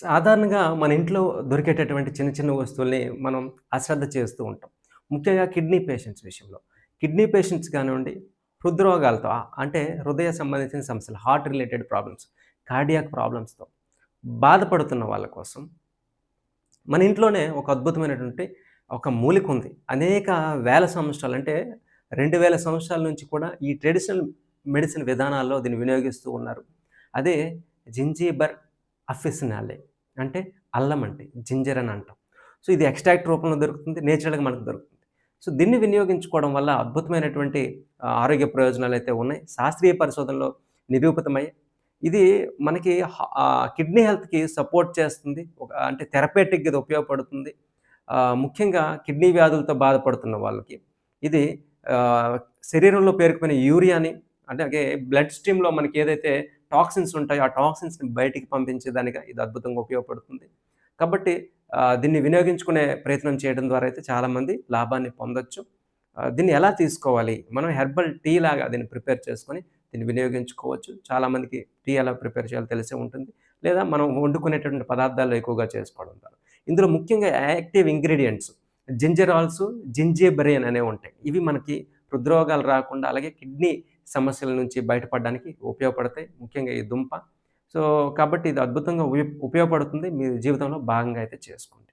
సాధారణంగా మన ఇంట్లో దొరికేటటువంటి చిన్న చిన్న వస్తువుల్ని మనం అశ్రద్ధ చేస్తూ ఉంటాం. ముఖ్యంగా కిడ్నీ పేషెంట్స్ విషయంలో. కిడ్నీ పేషెంట్స్ కానివ్వండి, హృద్రోగాలతో అంటే హృదయ సంబంధించిన సమస్యలు, హార్ట్ రిలేటెడ్ ప్రాబ్లమ్స్, కార్డియాక్ ప్రాబ్లమ్స్‌తో బాధపడుతున్న వాళ్ళ కోసం మన ఇంట్లోనే ఒక అద్భుతమైనటువంటి ఒక మూలిక ఉంది. అనేక వేల సంవత్సరాలు అంటే 2000 సంవత్సరాల నుంచి కూడా ఈ ట్రెడిషనల్ మెడిసిన్ విధానాల్లో దీన్ని వినియోగిస్తూ ఉన్నారు. అదే జింజీబర్ అఫెసినాలే అంటే అల్లం అంటే జింజర్ అని అంటాం. సో ఇది ఎక్స్ట్రాక్ట్ రూపంలో దొరుకుతుంది. నేచురల్‌గా మనకు దొరుకుతుంది. సో దీన్ని వినియోగించుకోవడం వల్ల అద్భుతమైనటువంటి ఆరోగ్య ప్రయోజనాలు అయితే ఉన్నాయి. శాస్త్రీయ పరిశోధనలో నిరూపితమయ్యాయి. ఇది మనకి కిడ్నీ హెల్త్‌కి సపోర్ట్ చేస్తుంది. ఒక అంటే థెరపేటిక్‌గా ఇది ఉపయోగపడుతుంది. ముఖ్యంగా కిడ్నీ వ్యాధులతో బాధపడుతున్న వాళ్ళకి ఇది శరీరంలో పేరుకుపోయిన యూరియాని అలాగే బ్లడ్ స్ట్రీమ్‌లో మనకి ఏదైతే టాక్సిన్స్ ఉంటాయి ఆ టాక్సిన్స్‌ని బయటికి పంపించేదానికి ఇది అద్భుతంగా ఉపయోగపడుతుంది. కాబట్టి దీన్ని వినియోగించుకునే ప్రయత్నం చేయడం ద్వారా అయితే చాలామంది లాభాన్ని పొందొచ్చు. దీన్ని ఎలా తీసుకోవాలి? మనం హెర్బల్ టీ లాగా దీన్ని ప్రిపేర్ చేసుకొని దీన్ని వినియోగించుకోవచ్చు. చాలామందికి టీ ఎలా ప్రిపేర్ చేయాలో తెలిసే ఉంటుంది. లేదా మనం వండుకునేటటువంటి పదార్థాల్లో ఎక్కువగా చేసుకోవడం ద్వారా. ఇందులో ముఖ్యంగా యాక్టివ్ ఇంగ్రీడియెంట్స్ జింజరాల్స్, జింజేబెరేన్ అనేవి ఉంటాయి. ఇవి మనకి హృద్రోగాలు రాకుండా అలాగే కిడ్నీ సమస్యల నుంచి బయటపడడానికి ఉపయోగపడతాయి. ముఖ్యంగా ఈ దుంప. సో, కాబట్టి ఇది అద్భుతంగా ఉపయోగపడుతుంది. మీ జీవితంలో భాగంగా అయితే చేసుకోండి.